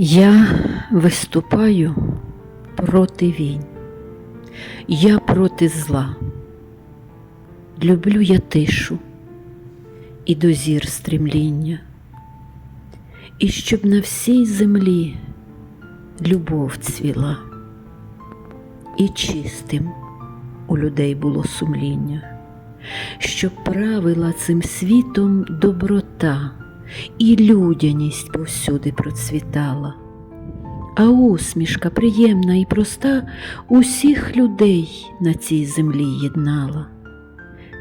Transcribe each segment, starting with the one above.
Я виступаю проти війн. Я проти зла. Люблю я тишу і дозір стремління. І щоб на всій землі любов цвіла, і чистим у людей було сумління, щоб правила цим світом доброта і людяність повсюди процвітала, а усмішка приємна і проста усіх людей на цій землі єднала.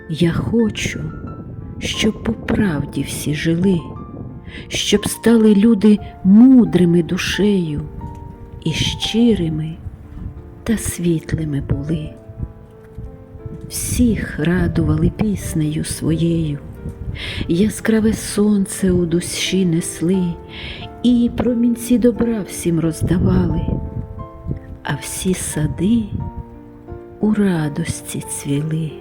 Я хочу, щоб по правді всі жили, щоб стали люди мудрими душею і щирими та світлими були. Всіх радували піснею своєю, яскраве сонце у душі несли, і промінці добра всім роздавали, а всі сади у радості цвіли,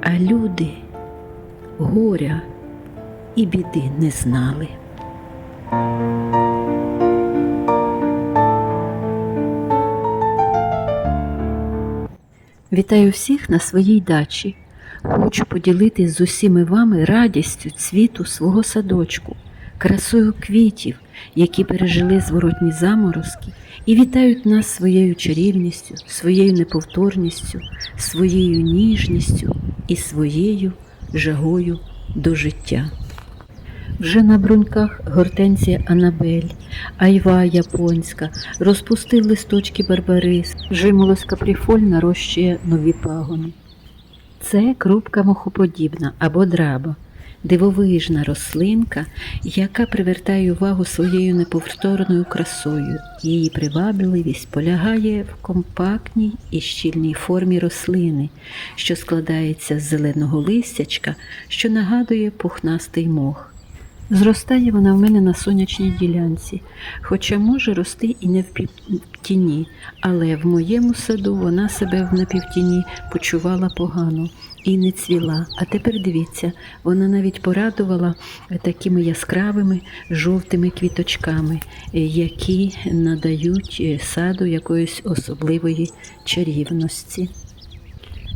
а люди горя і біди не знали. Вітаю всіх на своїй дачі. Хочу поділитись з усіми вами радістю цвіту свого садочку, красою квітів, які пережили зворотні заморозки і вітають нас своєю чарівністю, своєю неповторністю, своєю ніжністю і своєю жагою до життя. Вже на бруньках гортензія Анабель, айва японська, розпустив листочки барбарис, жимолость капріфоль нарощує нові пагони. Це крупка мохоподібна або драба, дивовижна рослинка, яка привертає увагу своєю неповторною красою. Її привабливість полягає в компактній і щільній формі рослини, що складається з зеленого листячка, що нагадує пухнастий мох. Зростає вона в мене на сонячній ділянці, хоча може рости і не в півтіні, але в моєму саду вона себе в напівтіні почувала погано і не цвіла. А тепер дивіться, вона навіть порадувала такими яскравими жовтими квіточками, е, які надають е, саду якоїсь особливої чарівності.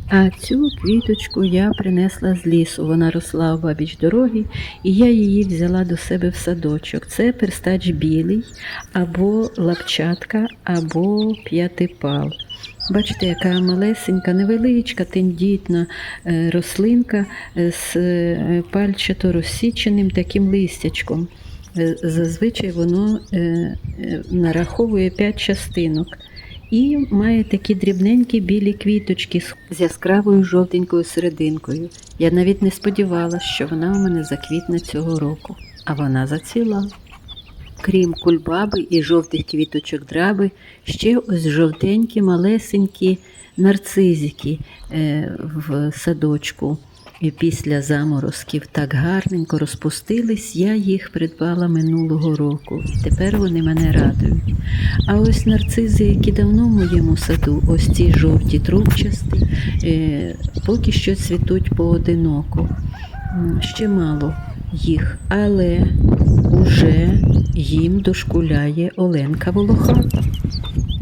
А цю квіточку я принесла з лісу. Вона росла обабіч дороги, і я її взяла до себе в садочок. Це перстач білий, або лапчатка, або п'ятипал. Бачите, яка малесенька, невеличка, тендітна е, рослинка з е, пальчато розсіченим таким листячком. Е, Зазвичай воно е, е, нараховує 5 частинок. І має такі дрібненькі білі квіточки з- яскравою жовтенькою серединкою. Я навіть не сподівалася, що вона у мене заквітне цього року, а вона зацвіла. Крім кульбаби і жовтих квіточок драби, ще ось жовтенькі малесенькі нарцизики е, в садочку. І після заморозків так гарненько розпустились, я їх придбала минулого року. Тепер вони мене радують. А ось нарцизи, які давно в моєму саду, ось ці жовті трубчасті, е, поки що цвітуть поодиноко. Ще мало їх, але уже їм дошкуляє Оленка Волохата.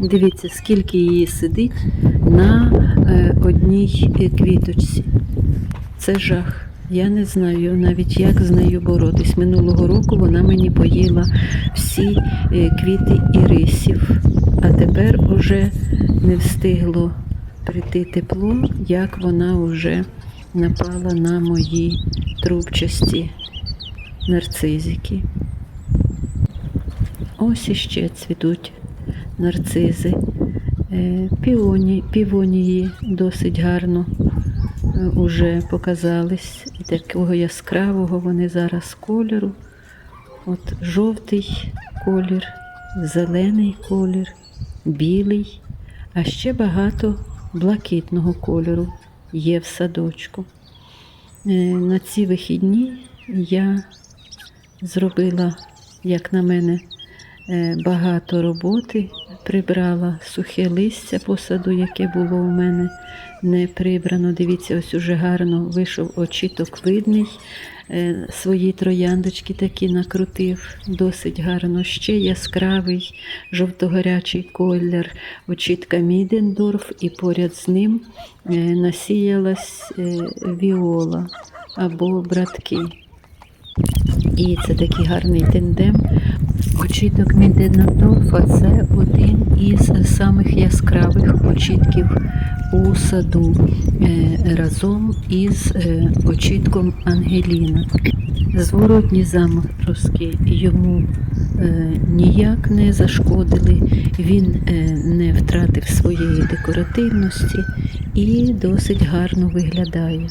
Дивіться, скільки її сидить на е, одній е, квіточці. Це жах. Я не знаю навіть, як з нею боротись. Минулого року вона мені поїла всі е, квіти ірисів, а тепер уже не встигло прийти тепло, як вона вже напала на мої трубчасті нарцизики. Ось іще цвітуть нарцизи. Е, Піоні, півонії досить гарно е, уже показались. І такого яскравого вони зараз кольору. От жовтий колір, зелений колір, білий, а ще багато блакитного кольору є в садочку. Е, На ці вихідні я зробила, як на мене, е, багато роботи прибрала сухе листя по саду, яке було у мене не прибрано. Дивіться, ось уже гарно вийшов очіток видний. Е, Свої трояндочки такі накрутив, досить гарно. Ще яскравий жовтогорячий колір очітка Мідендорф, і поряд з ним е, насіялась е, віола або братки. І це такий гарний тендем. Очіток Мідендорфа це один із самих яскравих очітків у саду е, разом із е, очітком Ангеліна. Зворотні заморозки йому е, ніяк не зашкодили, він не втратив своєї декоративності і досить гарно виглядає.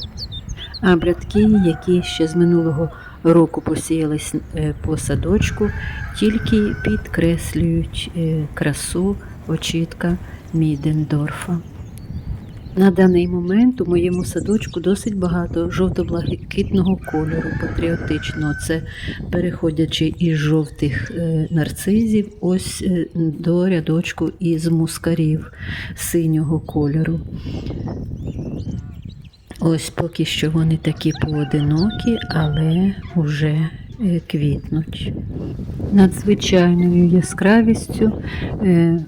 А братки, які ще з минулого року посіялись е, по садочку, тільки підкреслюють е, красу очітка Мідендорфа. На даний момент у моєму садочку досить багато жовто-блакитного кольору патріотичного. Це переходячи із жовтих е, нарцизів ось до рядочку із мускарів синього кольору. Ось поки що вони такі поодинокі, але вже е, квітнуть. Надзвичайною яскравістю е,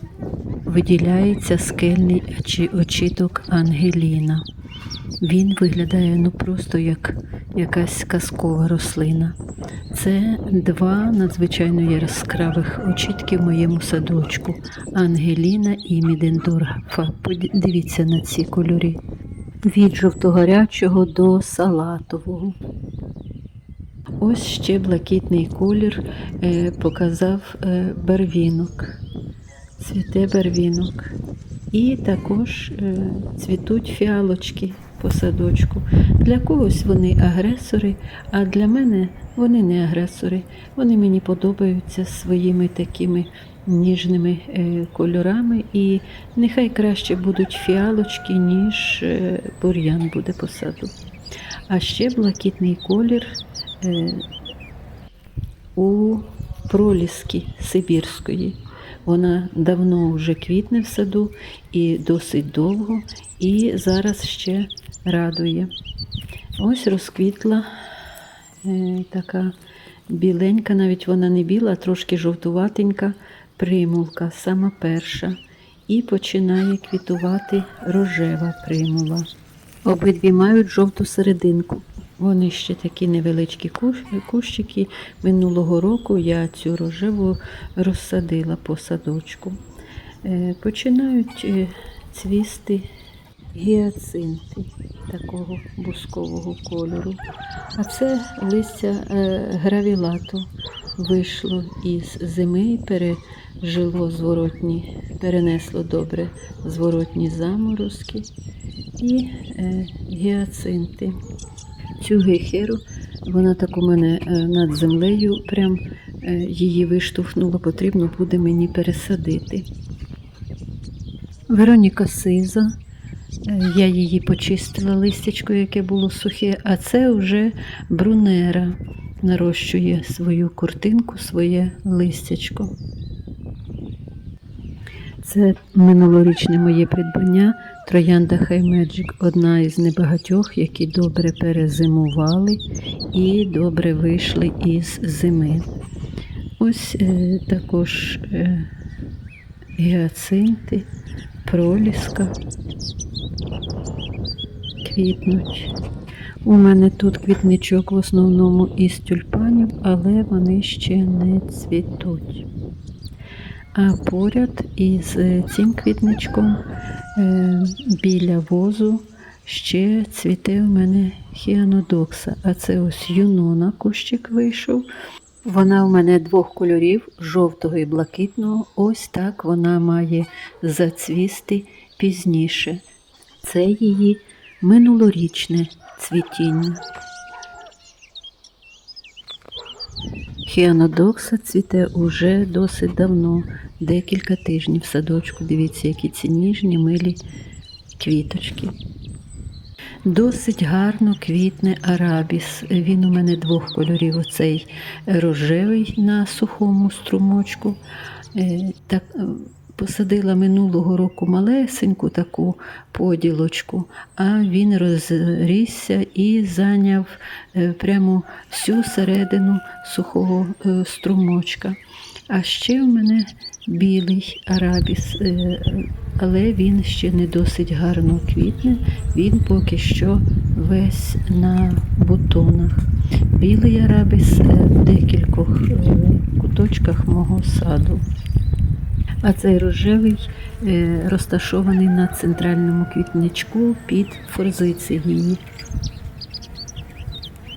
виділяється скельний очіток Ангеліна. Він виглядає ну просто як якась казкова рослина. Це два надзвичайно яскравих очітки в моєму садочку Ангеліна і Мідендорфа. Подивіться на ці кольори. Від жовтогорячого до салатового. Ось ще блакитний колір е, показав е, барвінок. Цвіте барвінок. І також е, цвітуть фіалочки по садочку. Для когось вони агресори, а для мене вони не агресори. Вони мені подобаються своїми такими ніжними е, кольорами. І нехай краще будуть фіалочки, ніж е, бур'ян буде по саду. А ще блакитний колір е, у проліски Сибірської. Вона давно вже квітне в саду і досить довго, і зараз ще радує. Ось розквітла така біленька, навіть вона не біла, а трошки жовтуватенька примулка, сама перша. І починає квітувати рожева примула. Обидві мають жовту серединку. Вони ще такі невеличкі кущ- кущики. Минулого року я цю рожеву розсадила по садочку. Е, Починають е, цвісти гіацинти такого бускового кольору. А це листя е, гравілату вийшло із зими, і пережило зворотні, перенесло добре зворотні заморозки і е, гіацинти. Цю гехеру, вона так у мене е, над землею, прям е, її виштовхнуло, потрібно буде мені пересадити. Вероніка Сиза. Е, Я її почистила листячко, яке було сухе, а це вже брунера нарощує свою куртинку, своє листячко. Це минулорічне моє придбання Троянда Magic, одна із небагатьох, які добре перезимували і добре вийшли із зими. Ось е, також е, гіацинти, проліска квітнуть. У мене тут квітничок в основному із тюльпанів, але вони ще не цвітуть. А поряд із е, цим квітничком е, біля возу ще цвіте у мене хіанодокса. А це ось юнона кущик вийшов. Вона у мене двох кольорів жовтого і блакитного. Ось так вона має зацвісти пізніше. Це її минулорічне цвітіння. Хіанодокса цвіте уже досить давно, декілька тижнів в садочку. Дивіться, які ці ніжні милі квіточки. Досить гарно квітне арабіс. Він у мене двох кольорів: оцей рожевий на сухому струмочку. е, Так, Посадила минулого року малесеньку таку поділочку, а він розрісся і зайняв е, прямо всю середину сухого е, струмочка. А ще в мене білий арабіс, е, але він ще не досить гарно квітне. Він поки що весь на бутонах. Білий арабіс в декількох куточках мого саду. А цей рожевий е, розташований на центральному квітничку під форзицією.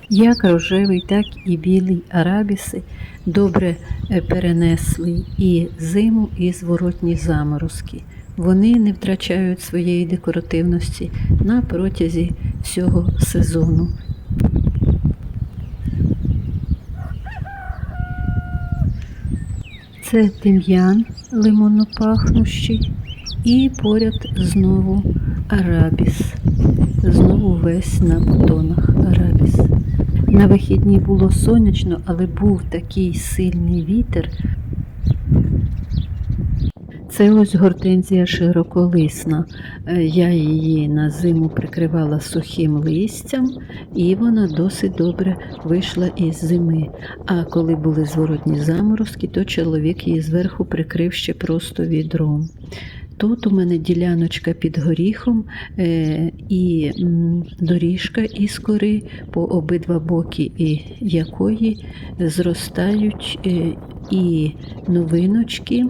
Як рожевий, так і білий арабіси добре е, перенесли і зиму, і зворотні заморозки. Вони не втрачають своєї декоративності на протязі всього сезону. Це тим'ян лимонопахнущий і поряд знову арабіс. Знову весь на бутонах арабіс. На вихідні було сонячно, але був такий сильний вітер. Це ось гортензія широколисна. Е, Я її на зиму прикривала сухим листям, і вона досить добре вийшла із зими. А коли були зворотні заморозки, то чоловік її зверху прикрив ще просто відром. Тут у мене діляночка під горіхом е, і доріжка із кори по обидва боки, і якої зростають е, і новиночки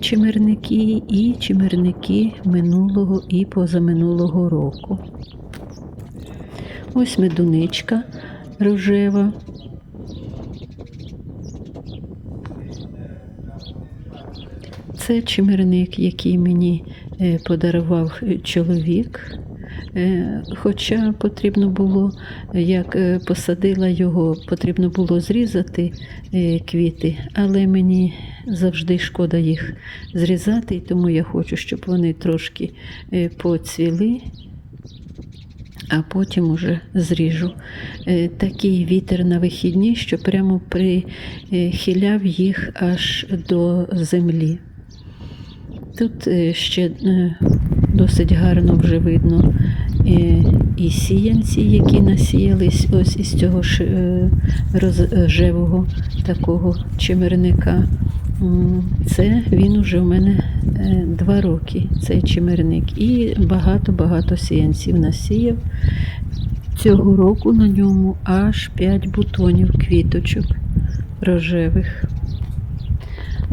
чимерники, і чимерники минулого і позаминулого року. Ось медуничка рожева. Це чимерник, який мені е, подарував е, чоловік. Е, Хоча потрібно було, як посадила його, потрібно було зрізати квіти, але мені завжди шкода їх зрізати, і тому я хочу, щоб вони трошки е, поцвіли, а потім уже зріжу. Е, Такий вітер на вихідні, що прямо прихиляв їх аж до землі. Тут е, ще досить гарно вже видно і сіянці, які насіялись ось із цього ж рожевого такого чимерника. Це він уже в мене е, два роки, цей чимерник. І багато-багато сіянців насіяв. Цього року на ньому аж 5 бутонів квіточок рожевих.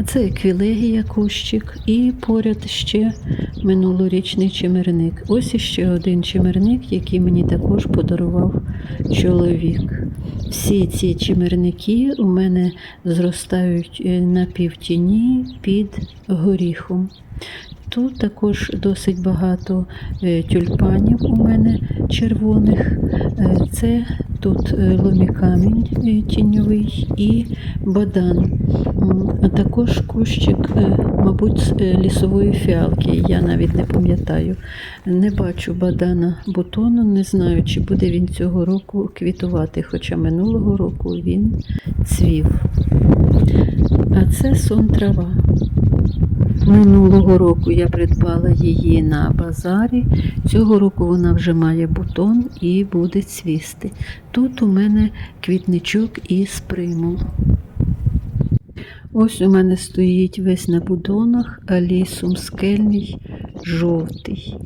Це еквілегія кущик і поряд ще минулорічний чимерник. Ось іще один чимерник, який мені також подарував чоловік. Всі ці чимерники у мене зростають е, на півтіні під горіхом. Тут також досить багато е, тюльпанів у мене червоних. Е, Це тут е, ломікамінь тіньовий і бадан. А також кущик, мабуть, лісової фіалки. Я навіть не пам'ятаю. Не бачу бадана бутону, не знаю, чи буде він цього року квітувати, хоча минулого року він цвів. А це сон трава. Минулого року я придбала її на базарі. Цього року вона вже має бутон і буде цвісти. Тут у мене квітничок із примул. Ось у мене стоїть весь на бутонах алісум скельний жовтий.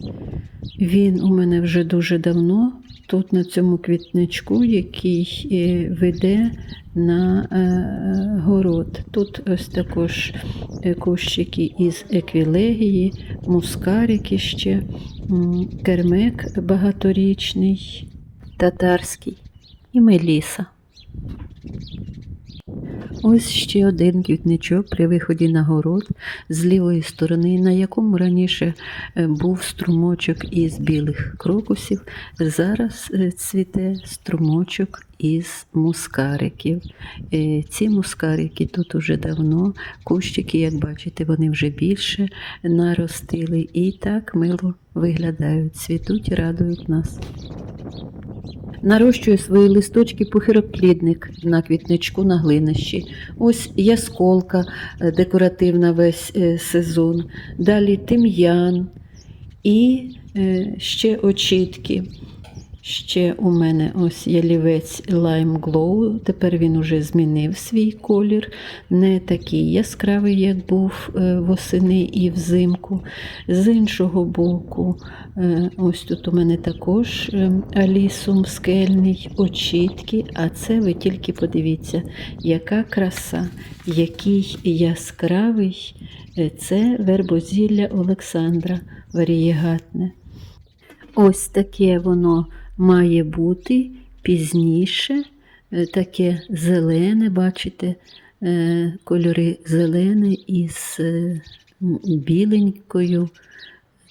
Він у мене вже дуже давно тут на цьому квітничку, який е, веде на е, город. Тут ось також е, кущики із еквілегії, мускарики ще, кермек багаторічний, татарський і меліса. Ось ще один квітничок при виході на город з лівої сторони, на якому раніше е, був струмочок із білих крокусів. Зараз е, цвіте струмочок із мускариків. Е, Ці мускарики тут уже давно, кущики, як бачите, вони вже більше наростили і так мило виглядають, цвітуть і радують нас. Нарощує свої листочки пухироплідник на квітничку на глинищі. Ось ясколка е, декоративна весь е, сезон. Далі тим'ян і ще очітки. Ще у мене ось ялівець Lime Glow. Тепер він уже змінив свій колір, не такий яскравий, як був е, восени і взимку. З іншого боку, е, ось тут у мене також е, алісум скельний, очітки, а це ви тільки подивіться, яка краса, який яскравий це вербозілля Олександра варієгатне. Ось таке воно має бути пізніше, е, таке зелене, бачите, е, кольори зелене із е, біленькою,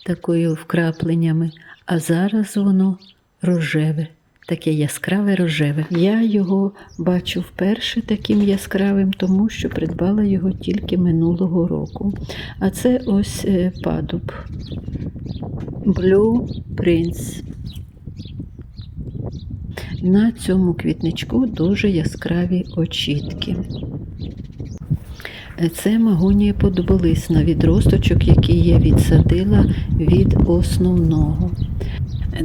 такою вкрапленнями, а зараз воно рожеве. Таке яскраве рожеве. Я його бачу вперше таким яскравим, тому що придбала його тільки минулого року. А це ось падуб. Blue Prince. На цьому квітничку дуже яскраві очітки. Це магонія подоболисна відросточок, який я відсадила від основного.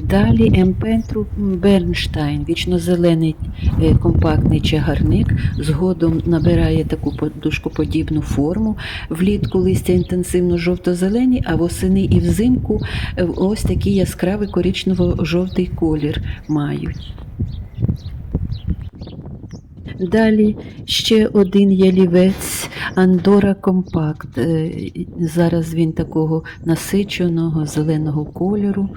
Далі Емпентру Бернштайн, вічнозелений е, компактний чагарник, згодом набирає таку подушкоподібну форму. Влітку листя інтенсивно жовто-зелені, а восени і взимку е, ось такий яскравий коричнево-жовтий колір мають. Далі ще один ялівець Андора Компакт. Е, Зараз він такого насиченого зеленого кольору.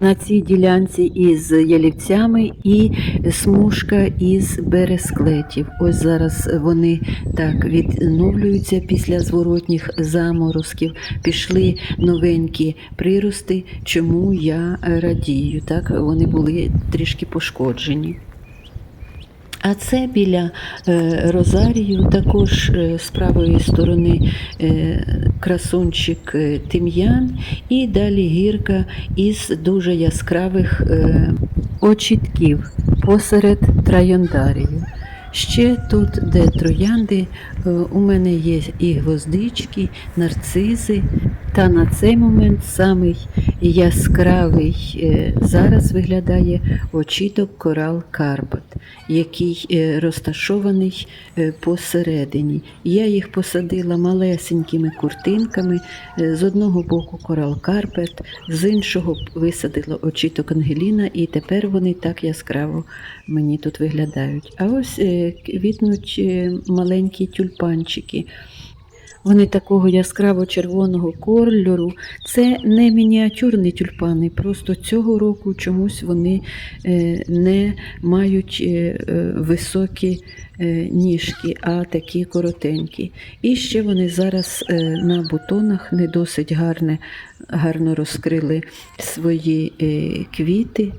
На цій ділянці із ялівцями і смужка із бересклетів. Ось зараз вони так відновлюються після зворотніх заморозків. Пішли новенькі прирости, чому я радію. Так, вони були трішки пошкоджені. А це біля е, Розарію, також е, з правої сторони е, красунчик тим'ян, і далі гірка із дуже яскравих очітків посеред трояндарію. Ще тут, де троянди, у мене є і гвоздички, нарцизи. Та на цей момент самий яскравий е, зараз виглядає очіток корал Карпат, який е, розташований е, посередині. Я їх посадила малесенькими куртинками. З одного боку корал Карпет, з іншого висадила очіток Ангеліна, і тепер вони так яскраво мені тут виглядають. А ось квітнуть маленькі тюльпанчики. Вони такого яскраво-червоного кольору. Це не мініатюрні тюльпани, просто цього року чомусь вони е, не мають е, е, високі ніжки, а такі коротенькі. І ще вони зараз на бутонах не досить гарне, гарно розкрили свої квіти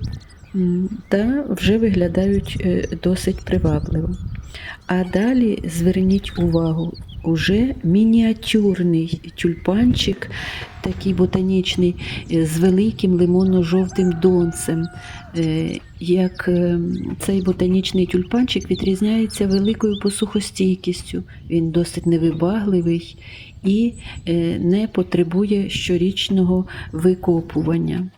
та вже виглядають досить привабливо. А далі зверніть увагу, уже мініатюрний тюльпанчик, такий ботанічний, е, з великим лимонно-жовтим донцем. Е, Як е, цей ботанічний тюльпанчик відрізняється великою посухостійкістю, він досить невибагливий і не потребує щорічного викопування.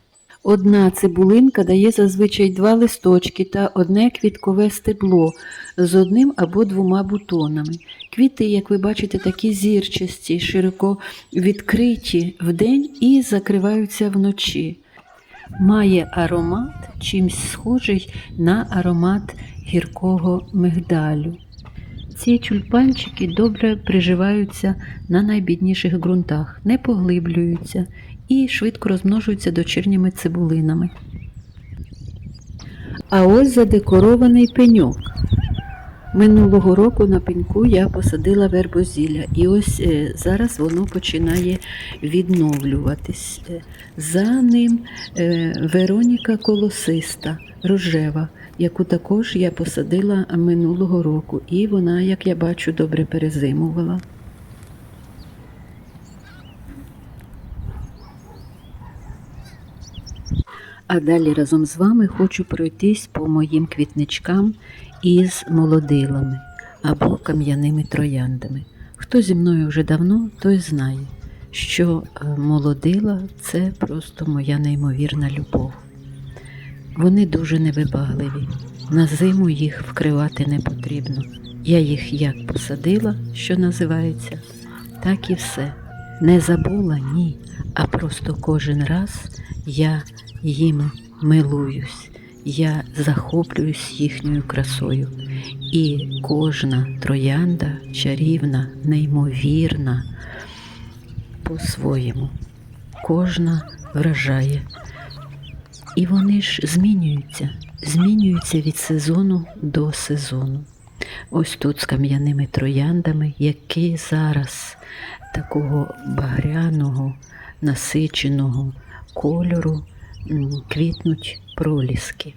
Одна цибулинка дає зазвичай два листочки та одне квіткове стебло з одним або двома бутонами. Квіти, як ви бачите, такі зірчасті, широко відкриті вдень і закриваються вночі. Має аромат чимсь схожий на аромат гіркого мигдалю. Ці тюльпанчики добре приживаються на найбідніших ґрунтах, не поглиблюються і швидко розмножуються дочірніми цибулинами. А ось задекорований пеньок. Минулого року на пеньку я посадила вербозілля, і ось е, зараз воно починає відновлюватись. Е, За ним е, Вероніка колосиста, рожева, яку також я посадила минулого року, і вона, як я бачу, добре перезимувала. А далі разом з вами хочу пройтись по моїм квітничкам із молодилами або кам'яними трояндами. Хто зі мною вже давно, той знає, що е, молодила це просто моя неймовірна любов. Вони дуже невибагливі. На зиму їх вкривати не потрібно. Я їх як посадила, що називається, так і все. Не забула, ні, а просто кожен раз я їм милуюсь, я захоплююсь їхньою красою. І кожна троянда чарівна, неймовірна по-своєму. Кожна вражає. І вони ж змінюються, змінюються від сезону до сезону. Ось тут з кам'яними трояндами, які зараз такого багряного, насиченого кольору квітнуть проліски,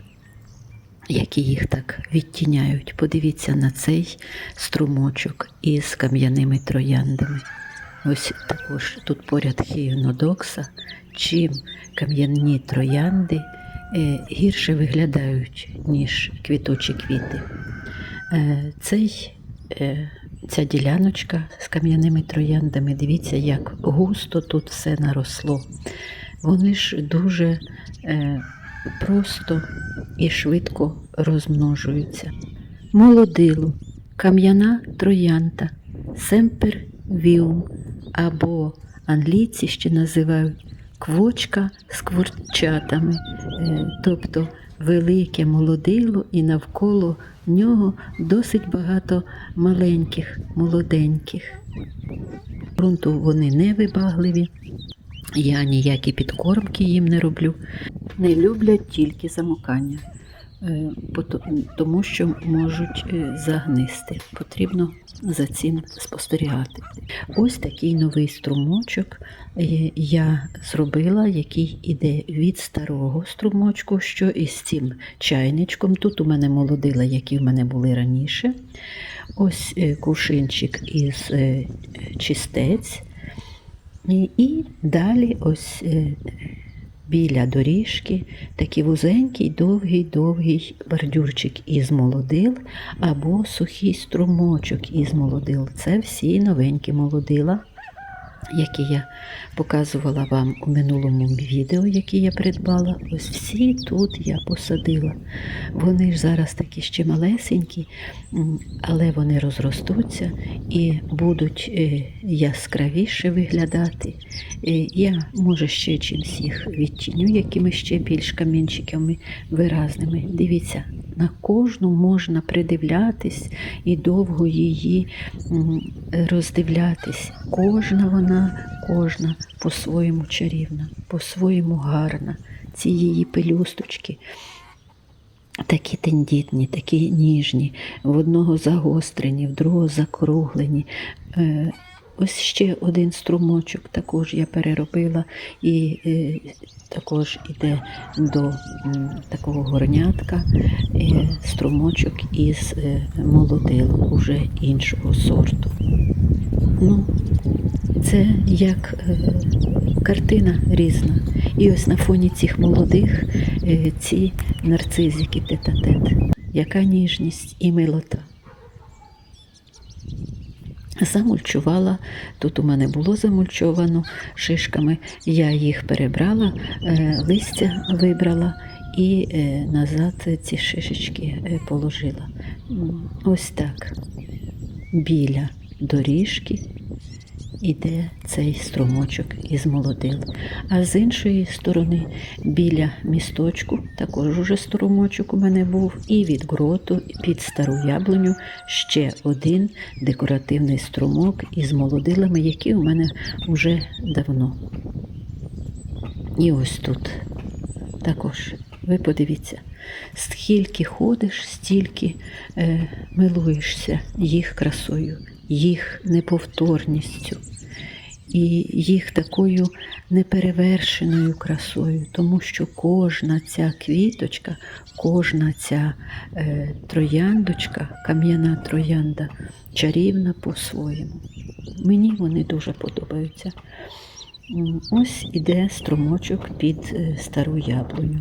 які їх так відтіняють. Подивіться на цей струмочок із кам'яними трояндами. Ось також тут поряд хіонодокса, чим кам'яні троянди е, гірше виглядають, ніж квітучі квіти. Е, цей, е, ця діляночка з кам'яними трояндами, дивіться, як густо тут все наросло. Вони ж дуже просто і швидко розмножуються. Молодилу, кам'яна троянда, семпер віум, або англійці ще називають квочка з кворчатами, е, тобто велике молодило, і навколо нього досить багато маленьких, молоденьких. Грунту вони невибагливі, я ніякі підкормки їм не роблю. Не люблять тільки замокання, е, тому що можуть е, загнисти. Потрібно за цим спостерігати. Ось такий новий струмочок е, я зробила, який іде від старого струмочку, що із цим чайничком. Тут у мене молодила, які в мене були раніше. Ось кувшинчик із чистець. І, далі ось е, біля доріжки такий вузенький, довгий, довгий бордюрчик із молодил або сухий струмочок із молодил. Це всі новенькі молодила, які я показувала вам у минулому відео, які я придбала. Ось всі тут я посадила. Вони ж зараз такі ще малесенькі, але вони розростуться і будуть е, яскравіше виглядати. Е, Я, може, ще чимсь їх відтіню, якими ще більш камінчиками виразними. Дивіться, на кожну можна придивлятись і довго її роздивлятись. Кожна вона, кожна по-своєму чарівна, по-своєму гарна. Ці її пелюсточки. Такі тендітні, такі ніжні, в одного загострені, в другого закруглені. Е, Ось ще один струмочок також я переробила і е, також іде до такого горнятка е, струмочок із молодилу, уже іншого сорту. Ну, це як е, картина різна. І ось на фоні цих молодих е, ці нарцизики тет-а-тет. Яка ніжність і милота. Замульчувала, тут у мене було замульчовано шишками, я їх перебрала, е, листя вибрала і назад ці шишечки положила. Ось так. Біля доріжки іде цей струмочок із молодил. А з іншої сторони, біля місточку, також уже струмочок у мене був, і від гроту під стару яблуню ще один декоративний струмок із молодилами, які у мене вже давно. І ось тут також. Ви подивіться, скільки ходиш, стільки е, милуєшся їх красою, їх неповторністю і їх такою неперевершеною красою, тому що кожна ця квіточка, кожна ця е, трояндочка, кам'яна троянда, чарівна по-своєму. Мені вони дуже подобаються. Ось іде струмочок під е, стару яблуню.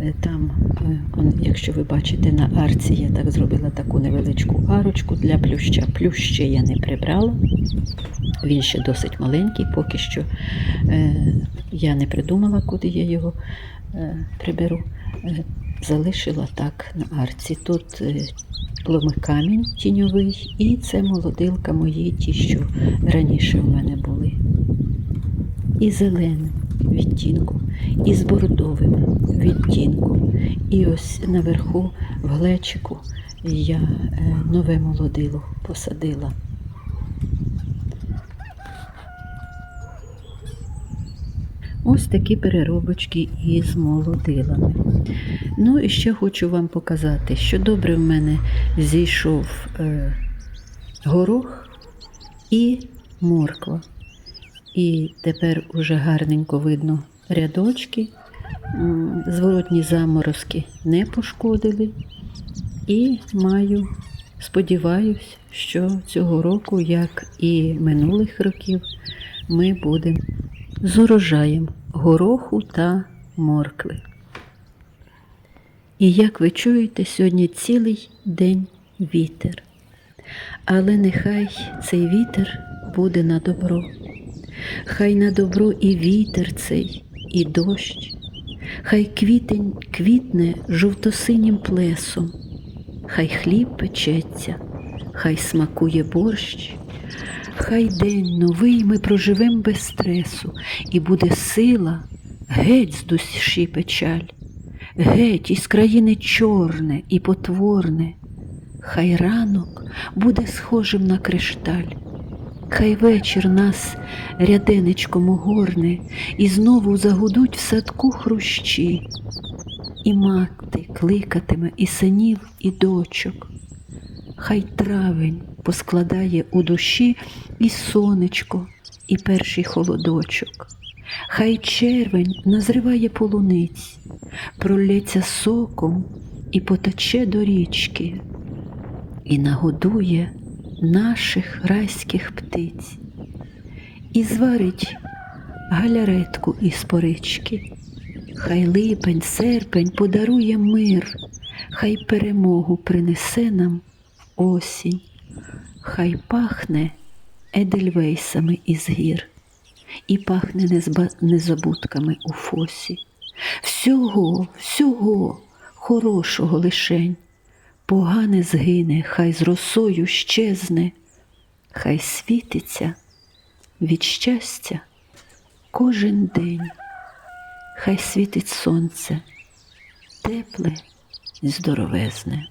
Е, Там, е, якщо ви бачите на арці, я так зробила таку невеличку арочку для плюща. Плющ ще я не прибрала. Він ще досить маленький, поки що я не придумала, куди я його приберу. Залишила так на арці. Тут ломикамінь тіньовий, і це молодилка мої, ті, що раніше в мене були і зеленим відтінком, і з бордовим відтінком. І ось наверху в глечику я е, нове молодило посадила. Ось такі переробочки із молодилами. Ну і ще хочу вам показати, що добре в мене зійшов е, горох і морква. І тепер уже гарненько видно рядочки, зворотні заморозки не пошкодили. І маю, сподіваюсь, що цього року, як і минулих років, ми будемо з урожаєм гороху та моркви. І як ви чуєте, сьогодні цілий день вітер. Але нехай цей вітер буде на добро. Хай на добро і вітер цей, і дощ, хай квітень квітне жовтосинім плесом, хай хліб печеться, хай смакує борщ, хай день новий ми проживем без стресу, і буде сила геть з душі печаль, геть із країни чорне і потворне, хай ранок буде схожим на кришталь. Хай вечір нас ряденечком огорне, і знову загудуть в садку хрущі, і мати кликатиме і синів, і дочок. Хай травень поскладає у душі і сонечко, і перший холодочок. Хай червень назриває полуниць, пролється соком і потече до річки, і нагодує наших райських птиць, і зварить галяретку із порички. Хай липень, серпень подарує мир, хай перемогу принесе нам осінь, хай пахне едельвейсами із гір, і пахне незба- незабудками у фосі. Всього, всього хорошого лишень. Погане згине, хай з росою щезне, хай світиться від щастя кожен день, хай світить сонце, тепле і здоровезне.